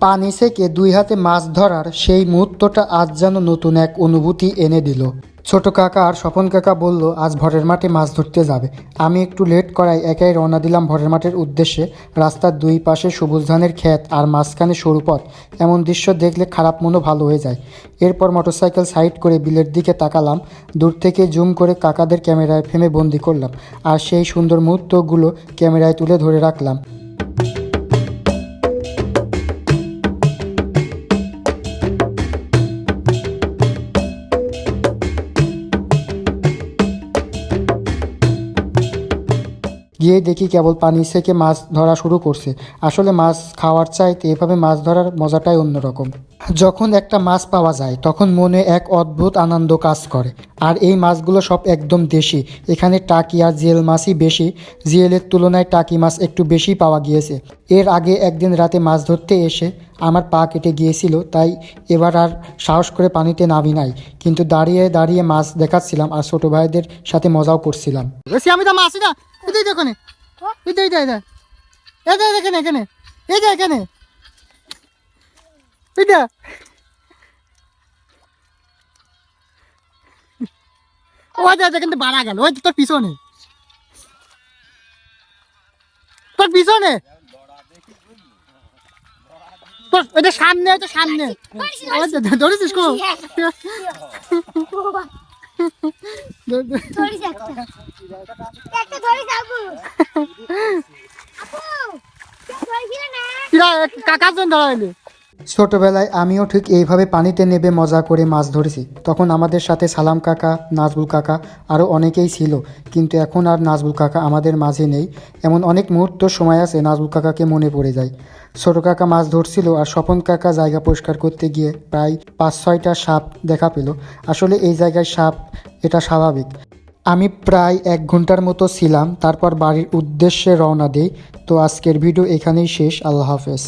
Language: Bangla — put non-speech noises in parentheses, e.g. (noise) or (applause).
পানি সেকে দুই হাতে মাছ ধরার সেই মুহূর্তটা আজ যেন নতুন এক অনুভূতি এনে দিল। ছোট কাকা আর স্বপন কাকা বলল, আজ ভরের মাঠে মাছ ধরতে যাবে। আমি একটু লেট করায় একাই রওনা দিলাম ভরের মাঠের উদ্দেশ্যে। রাস্তার দুই পাশে সবুজ ধানের ক্ষেত আর মাঝখানে সরু পথ। এমন দৃশ্য দেখলে খারাপ মনও ভালো হয়ে যায়। এরপর মোটরসাইকেল সাইড করে বিলের দিকে তাকালাম। দূর থেকে জুম করে কাকাদের ক্যামেরায় ফ্রেমে বন্দি করলাম। আর সেই সুন্দর মুহূর্তগুলো ক্যামেরায় তুলে ধরে রাখলাম। গিয়ে দেখি কেবল পানি থেকে মাছ ধরা শুরু করছে। আসলে মাছ খাওয়ার চাইতে এভাবে মাছ ধরার মজাটাই অন্যরকম। যখন একটা মাছ পাওয়া যায়, তখন মনে এক অদ্ভুত আনন্দ কাজ করে। আর এই মাছগুলো সব একদম দেশি। এখানে টাকি আর জিয়েল মাছই বেশি। জিয়েলের তুলনায় টাকি মাছ একটু বেশি পাওয়া গিয়েছে। এর আগে একদিন রাতে মাছ ধরতে এসে আমার পা কেটে গিয়েছিল, তাই এবার আর সাহস করে পানিতে নামি নাই। কিন্তু দাঁড়িয়ে দাঁড়িয়ে মাছ দেখাচ্ছিলাম আর ছোটো ভাইদের সাথে মজাও করছিলাম। আমি তো মাছ না। এটাই তো এখানে এটা এটা এটা এটা এখানে এখানে। এই যে এখানে। এটা ও আচ্ছা আচ্ছা কিন্তু বাড়া গেল। ওই তোর পিছনে। তোর পিছনে? তোর ওইটা সামনে ওইটা সামনে। ধরেছিস কো। (laughs) ধরিস একটা। একটা ধরিস আপু আপু ধরিস না? কিরা কাকার জন্য ধরাইলি ছোটবেলায় আমিও ঠিক এইভাবে পানিতে নেবে মজা করে মাছ ধরেছি। তখন আমাদের সাথে সালাম কাকা নাজবুল কাকা আরও অনেকেই ছিল। কিন্তু এখন আর নাজবুল কাকা আমাদের মাঝে নেই। এমন অনেক মুহূর্ত সময় আছে নাজবুল কাকাকে মনে পড়ে যায়। ছোট কাকা মাছ ধরছিল আর স্বপন কাকা জায়গা পরিষ্কার করতে গিয়ে প্রায় পাঁচ ছয়টা সাপ দেখা পেল। আসলে এই জায়গায় সাপ, এটা স্বাভাবিক। আমি প্রায় এক ঘণ্টার মতো ছিলাম, তারপর বাড়ির উদ্দেশ্যে রওনা দেই। তো আজকের ভিডিও এখানেই শেষ। আল্লাহ হাফেজ।